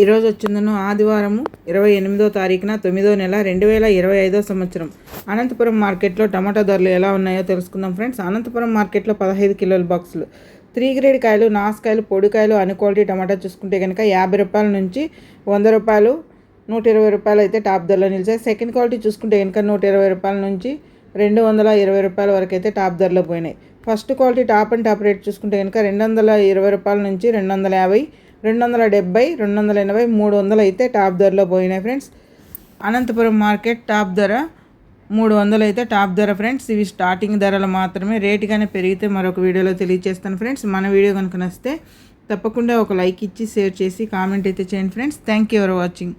ఈరోజు వచ్చిందను ఆదివారము ఇరవై ఎనిమిదో తారీఖున తొమ్మిదో నెల రెండు వేల ఇరవై ఐదో సంవత్సరం. అనంతపురం మార్కెట్లో టమాటా ధరలు ఎలా ఉన్నాయో తెలుసుకుందాం ఫ్రెండ్స్. అనంతపురం మార్కెట్లో పదహైదు కిలోల బాక్సులు. త్రీ గ్రేడ్ కాయలు నాసుకాయలు పొడికాయలు అన్ని క్వాలిటీ టమాటా చూసుకుంటే కనుక యాభై రూపాయల నుంచి వంద రూపాయలు నూట ఇరవై రూపాయలు అయితే టాప్ ధరలో నిలిచాయి. సెకండ్ క్వాలిటీ చూసుకుంటే కనుక నూట ఇరవై రూపాయల నుంచి రెండు వందల ఇరవై రూపాయల వరకు అయితే టాప్ ధరలో పోయినాయి. First quality top and top rate చూసుకుంటే కనుక రెండు వందల ఇరవై రూపాయల నుంచి రెండు వందల యాభై రెండు వందల డెబ్బై రెండు వందల ఎనభై మూడు వందలు అయితే టాప్ ధరలో పోయినాయి ఫ్రెండ్స్. అనంతపురం మార్కెట్ టాప్ ధర మూడు వందలు అయితే టాప్ ధర ఫ్రెండ్స్. ఇవి స్టార్టింగ్ ధరలు మాత్రమే. రేటు కానీ పెరిగితే మరొక వీడియోలో తెలియజేస్తాను ఫ్రెండ్స్. మన వీడియో కనుక నచ్చితే తప్పకుండా ఒక లైక్ ఇచ్చి షేర్ చేసి కామెంట్ అయితే చేయండి friends. Thank you for watching.